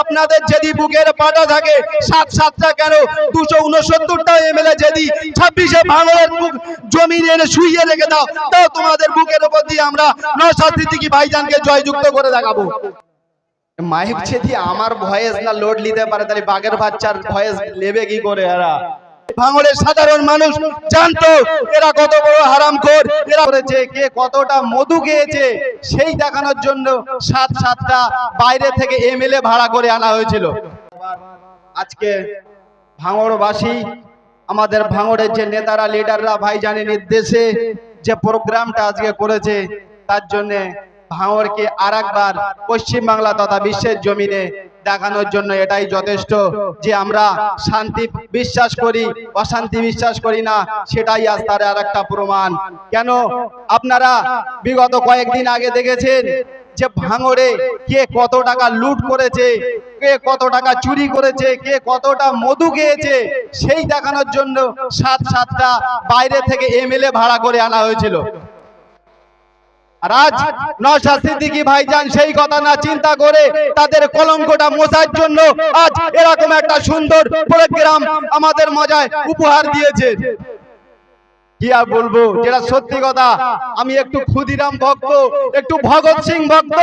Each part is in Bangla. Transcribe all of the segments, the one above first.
আপনাদের যদি বুকের পাটা থাকে, সাত সাতটা কেন? দুশো উনসত্তরটা এমএলএ যদি ছাব্বিশে বাংলার বুক জমিন এনে শুইয়ে রেখে দাও, তাও তোমাদের বুকের উপর দিয়ে আমরা নয় সিদ্দিকী ভাইজানকে জয়যুক্ত করে দেখাবো। মাইক ছেদি আমার ভয়েস না লোড নিতে পারে, তাহলে বাঘের বাচ্চার ভয়েস নেবে কি করে এরা? ভাঙড়ের সাধারণ মানুষ জানতো, এরা কত বড় হারামখোর, এরা করেছে, কে কতটা মধু খেয়েছে, সেই দেখানোর জন্য সাত সাতটা বাইরে থেকে এমএলএ ভাড়া করে আনা হয়েছিল। আজকে ভাঙড়বাসী, আমাদের ভাঙড়ের যে নেতারা, লিডাররা, ভাইজানের নির্দেশে যে প্রোগ্রামটা আজকে করেছে, তার জন্যে ভাঙড়কে আর একবার পশ্চিমবাংলা তথা বিশ্বের জমিনে দেখানোর জন্য এটাই যথেষ্ট যে আমরা শান্তি বিশ্বাস করি, অশান্তি বিশ্বাস করি না, সেটাই আজ তার আর একটা প্রমাণ। কেন? আপনারা বিগত কয়েকদিন আগে দেখেছেন যে ভাঙড়ে কে কত টাকা লুট করেছে, কে কত টাকা চুরি করেছে, কে কতটা মধু খেয়েছে, সেই দেখানোর জন্য সাত সাতটা বাইরে থেকে এমএলএ ভাড়া করে আনা হয়েছিল। আর আজ নশা সিদ্দিকী ভাইজান সেই কথা না চিন্তা করে তাদের কলঙ্কটা মোছার জন্য আজ এরকম একটা সুন্দর প্রোগ্রাম আমাদের মজায় উপহার দিয়েছে। কি আর বলব? যেটা সত্যি কথা, আমি একটু ক্ষুদিরাম ভক্ত, একটু ভগৎ সিং ভক্ত।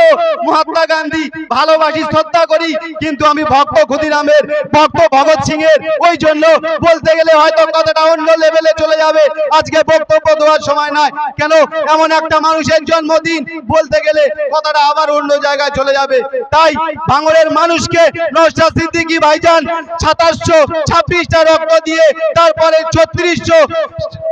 মহাত্মা গান্ধী ভালোবাসি, শ্রদ্ধা করি, কিন্তু আমি ভক্ত ক্ষুদিরামের, ভক্ত ভগৎ সিং এর ওই জন্য বলতে গেলে হয়তো কথাটা অন্য লেভেলে চলে যাবে। আজকে বক্তব্য দেওয়ার সময় নয়। কেন? এমন একটা মানুষের জন্মদিন। বলতে গেলে কথাটা আবার অন্য জায়গায় চলে যাবে। তাই ভাঙড়ের মানুষকে নওশাদ সিদ্দিকী ভাইজান সাতাশশো ছাব্বিশটা রক্ত দিয়ে, তারপরে ছত্রিশশো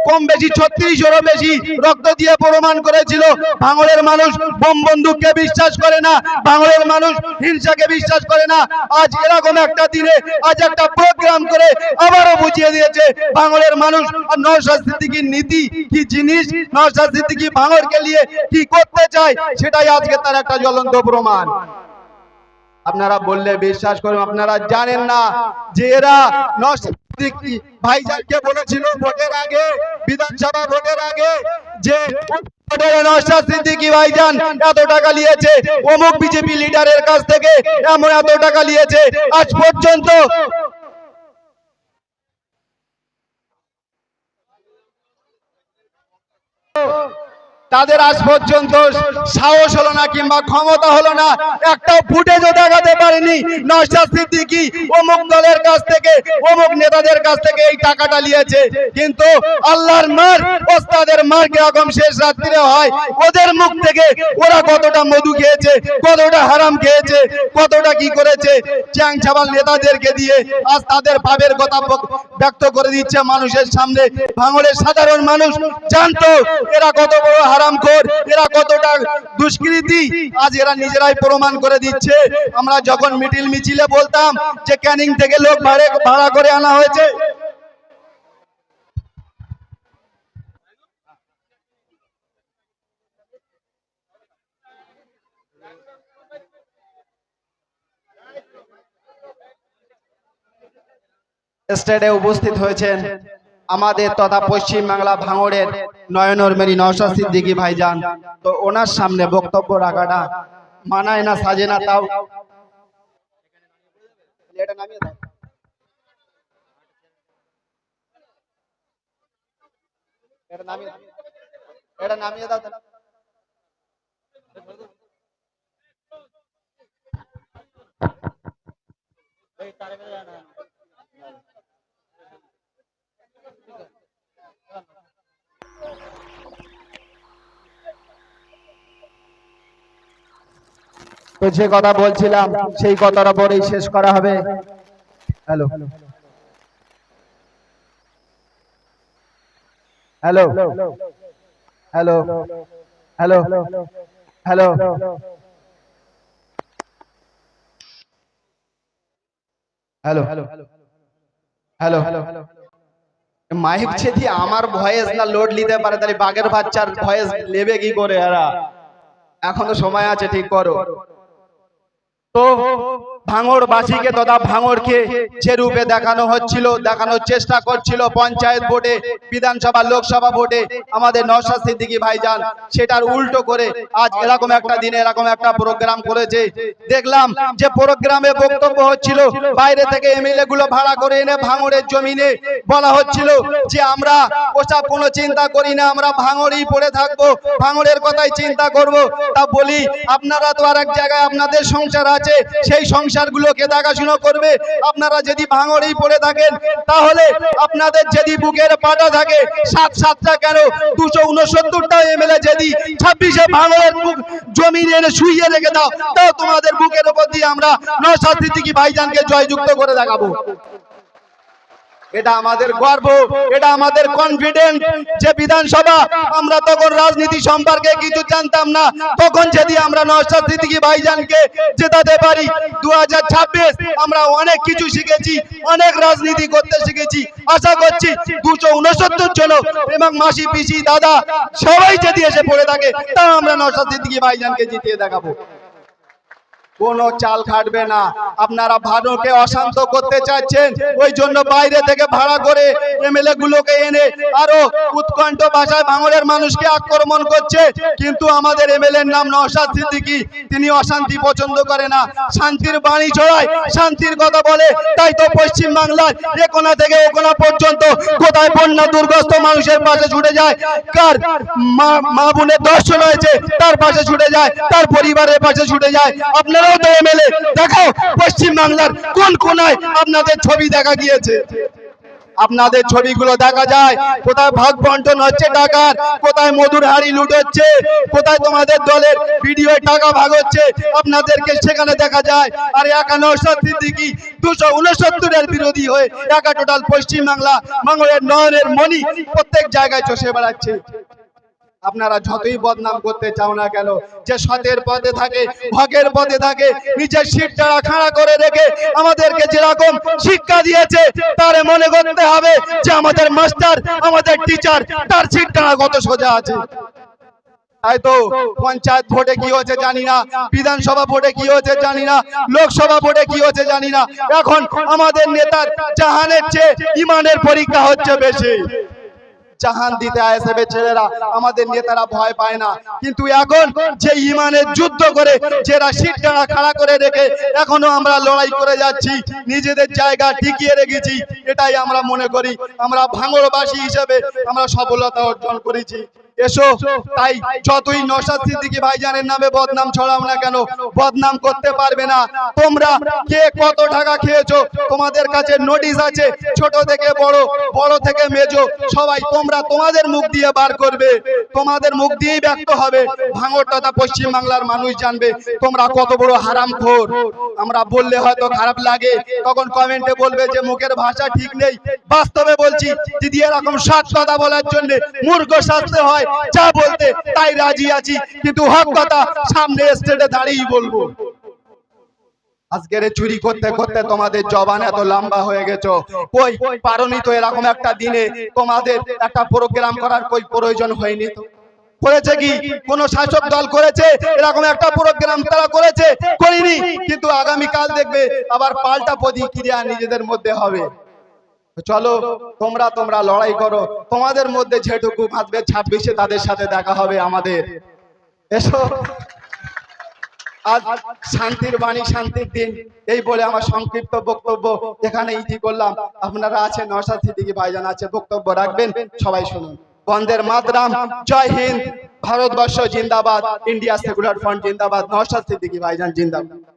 কম বেশি, ছত্রিশেরও বেশি রক্ত দিয়ে প্রমাণ করেছিল। ভাঙড়ের মানুষ বোম বন্দুককে বিশ্বাস করে না ভাঙড়ের মানুষ হিংসাকে বিশ্বাস করে না। আজ এরকম একটা দিনে, আজ একটা প্রোগ্রাম করে আবারও বুঝিয়ে দিয়েছে ভাঙড়ের মানুষ, আর নওশাদ সিদ্দিকীর নীতি কি জিনিস, নওশাদ সিদ্দিকী ভাঙড়কে নিয়ে কি করতে চায়, সেটাই আজকে তার একটা জ্বলন্ত প্রমাণ। আপনারা বললে বিশ্বাস করুন, আপনারা জানেন না যে এরা নওশাদ সিদ্দিকী ভাইজানকে বলেছিল ভোটের আগে, বিধানসভা ভোটের আগে, যে এত টাকা নিয়েছে, অমুক বিজেপি লিডারের কাছ থেকে এমন এত টাকা নিয়েছে, আজ পর্যন্ত তাদের আজ পর্যন্ত সাহস হলো না কিংবা ক্ষমতা হলো না। একটা ফুটেজও দেখাতে পারেনি। নওশাদ সিদ্দিকী অমুক দলের কাছ থেকে, অমুক নেতাদের কাছ থেকে এই টাকাটা নিয়েছে। কিন্তু আল্লাহর মার, ওস্তাদের মার কীরকম শেষ রাত্রিরে হয়। ওদের মুখ থেকে ওরা কতটা মধু খেয়েছে, কতটা হারাম খেয়েছে, কতটা কি করেছে। চ্যাং ছাবাল নেতাদেরকে দিয়ে আজ তাদের পাপের কথা ব্যক্ত করে দিচ্ছে মানুষের সামনে। ভাঙড়ের সাধারণ মানুষ জানতো এরা কত বড় হারামখোর এরা কতটা দুষ্কৃতি? আজ এরা নিজেরাই প্রমাণ করে দিচ্ছে। আমরা যখন মিটিল মিছিলে বলতাম যে ক্যানিং থেকে লোক ভাড়ে, ভাড়া করে আনা হয়েছে। স্টেডে উপস্থিত হয়েছেন আমাদের তথা পশ্চিম বাংলা ভাঙড়ের নয়নর মেরি নওশাদ সিদ্দিকী ভাইজান তো ওনার সামনে বক্তব্য রাখাটা মানায় না, সাজে না তাও এটা নামিয়ে দাও। এটা নামিয়ে দাও। তাহলে। তো যে কথা বলছিলাম, সেই কথার পরেই শেষ করা হবে। Hello. Hello. Hello. Hello. Hello. Hello. Hello. Hello mike ছেদি আমার ভয়েস না লোড নিতে পারে, তাহলে বাঘের বাচ্চার ভয়েস নেবে কি করে এরা? এখনও সময় আছে, ঠিক করো। তো ভাঙড়বাসীকে তথা ভাঙড়কে যে রূপে দেখানো হচ্ছিল, দেখানোর চেষ্টা করছিল পঞ্চায়েত ভোটে, বিধানসভা, লোকসভা ভোটে আমাদের নওশাদ সিদ্দিকী ভাইজান। সেটার উল্টো করে আজ এরকম একটা দিনে, এরকম একটা প্রোগ্রাম করেছে। দেখলাম যে প্রোগ্রামে বক্তব্য হচ্ছিল, বাইরে থেকে এমএলএ গুলো ভাড়া করে এনে ভাঙড়ের জমিনে বলা হচ্ছিল যে আমরা ওসব কোনো চিন্তা করি না, আমরা ভাঙড়েই পড়ে থাকব, ভাঙড়ের কথাই চিন্তা করব। তা বলি, আপনারা তো আর এক জায়গায় আপনাদের সংসার আছে, সেই সংসারগুলোকে দেখাশুনো করবে? আপনারা যদি ভাঙড়েই পড়ে থাকেন, তাহলে আপনাদের যদি বুকের পাটা থাকে, সাত সাতটা কেন? দুশো উনসত্তরটা এমএলএ যদি ছাব্বিশে ভাঙড়ের বুক জমিনে এনে শুইয়ে রেখে দাও, তাও তোমাদের বুকের উপর দিয়ে আমরা নওশাদ সিদ্দিকী ভাইজানকে জয়যুক্ত করে দেখাবো। এটা আমাদের গর্ব, এটা আমাদের কনফিডেন্ট যে বিধানসভা, আমরা তখন রাজনীতি সম্পর্কে কিছু জানতাম না। তখন যদি আমরা নওশাদ ভাইজানকে জেতাতে পারি দু হাজার ছাব্বিশ, আমরা অনেক কিছু শিখেছি, অনেক রাজনীতি করতে শিখেছি। আশা করছি দুশো উনসত্তর জন এবং মাসি, পিসি, দাদা, সবাই যদি এসে পড়ে থাকে, তা আমরা নওশাদ ভাইজানকে জিতিয়ে দেখাবো। কোনো চাল খাটবে না। আপনারা ভারতকে অশান্ত করতে চাচ্ছেন ওই জন্য বাইরে থেকে ভাড়া করে এমএলএ গুলোকে এনে আরও উৎকণ্ঠ ভাষায় ভাঙড়ের মানুষকে আক্রমণ করছে। কিন্তু আমাদের এমএলএ এর নাম নওশাদ সিদ্দিকী, তিনি অশান্তি পছন্দ করে না। শান্তির বাণী ছড়ায়, শান্তির কথা বলে, তাই তো পশ্চিম বাংলার এ কোনা থেকে ও কোনা পর্যন্ত কোথায় বন্যা দুর্গস্ত মানুষের পাশে ছুটে যায়? কার মা বোনের দর্শন হয়েছে, তার পাশে ছুটে যায়, তার পরিবারের পাশে ছুটে যায়। আপনারাও তো এমএলএ দেখো পশ্চিম বাংলার কোন কোনায় আপনাদের ছবি দেখা গিয়েছে? আপনাদের ছবিগুলো দেখা যায়, কোথায় ভাগ বন্টন হচ্ছে টাকার, কোথায় মধুর হাড়ি কোথায় তোমাদের দলের ভিডিও টাকা ভাগ হচ্ছে, আপনাদেরকে সেখানে দেখা যায়। আর একা দুশো উনসত্তরের বিরোধী হয়ে একা টোটাল পশ্চিম বাংলা মঙ্গলের নয়নের মণি প্রত্যেক জায়গায় চষে বেড়াচ্ছে। আপনারা যতই বদনাম করতে চাও না কেন, যে সতের পদে থাকে, ভগের পদে থাকে, নিজের সিটটা খাড়া করে রেখে আমাদেরকে যেরকম শিক্ষা দিয়েছে, তারে মনে করতে হবে যে আমাদের মাস্টার, আমাদের টিচার, তার সিটটা কত সোজা আছে। পরীক্ষা হচ্ছে বেশি। জাহান দিতে আসবে ছেলেরা। আমাদের নেতারা ভয় পায় না। কিন্তু এখন যে ইমানের যুদ্ধ করে যারা টানা খাড়া করে রেখে এখনও আমরা লড়াই করে যাচ্ছি, নিজেদের জায়গা টিকিয়ে রেখেছি, এটাই আমরা মনে করি। আমরা ভাঙরবাসী হিসেবে আমরা সফলতা অর্জন করেছি। এসো। তাই যতই নসাদ সিদ্দিকী ভাইজানের নামে বদনাম ছড়াও না কেন, বদনাম করতে পারবে না। তোমরা কে কত টাকা খেয়েছো? তোমাদের কাছে নোটিশ আছে, ছোট থেকে বড় বড় থেকে মেজো। সবাই তোমরা তোমাদের মুখ দিয়ে বার করবে। তোমাদের মুখ দিয়েই ব্যক্ত হবে। ভাঙর তথা পশ্চিম বাংলার মানুষ জানবে। তোমরা কত বড় হারামখোর। আমরা বললে হয়তো খারাপ লাগে। তখন কমেন্টে বলবে যে, মুখের ভাষা ঠিক নেই। বাস্তবে বলছি যদি এরকম সৎ কথা বলার জন্য মূর্খ শাস্তে হয়। যা বলতে তাই রাজি আছি, কিন্তু হক কথা সামনে স্টেটে দাঁড়িয়েই বলব। আজকের চুরি করতে করতে তোমাদের জবান এত লম্বা হয়ে কই? পারনি তো এরকম একটা দিনে তোমাদের একটা প্রোগ্রাম করার কই প্রয়োজন হয়নি তো? করেছে কি? কোন শাসক দল করেছে? এরকম একটা প্রোগ্রাম তারা করেছে? করিনি। কিন্তু আগামী কাল দেখবে আবার পাল্টা প্রতিক্রিয়া নিজেদের মধ্যে হবে। চলো, তোমরা তোমরা লড়াই করো। তোমাদের মধ্যে যেটুকু বাঁচবে, ছাব্বিশে তাদের সাথে দেখা হবে আমাদের। এসো। আজ শান্তির বাণী, শান্তির দিন। এই বলে আমার সংক্ষিপ্ত বক্তব্য এখানে ইতি করলাম। আপনারা আছেন নশা সিদ্দিকি ভাইজান আছে, বক্তব্য রাখবেন, সবাই শুনুন। বন্দের মাতরাম, জয় হিন্দ। ভারতবর্ষ জিন্দাবাদ, ইন্ডিয়া সেকুলার ফ্রন্ট জিন্দাবাদ নশা সিদ্দিকি ভাইজান জিন্দাবাদ।